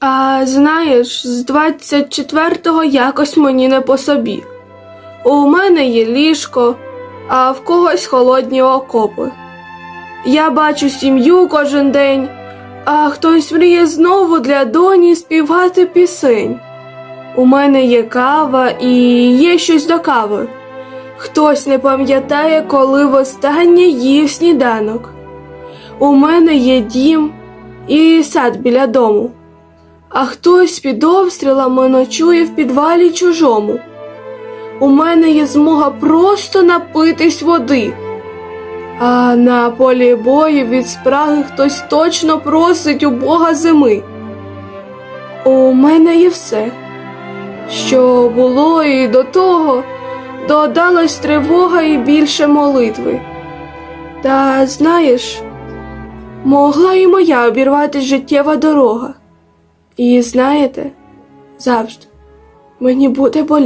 А знаєш, з 24-го якось мені не по собі. У мене є ліжко, а в когось холодні окопи. Я бачу сім'ю кожен день, а хтось мріє знову для доні співати пісень. У мене є кава і є щось до кави. Хтось не пам'ятає, коли востаннє їв сніданок. У мене є дім і сад біля дому, а хтось під обстрілами ночує в підвалі чужому. У мене є змога просто напитись води. А на полі бою від спраги хтось точно просить у Бога зими. У мене є все, що було і до того додалась тривога і більше молитви. Та знаєш, могла і моя обірвати життєва дорога. І знаєте, завжди мені буде боліти.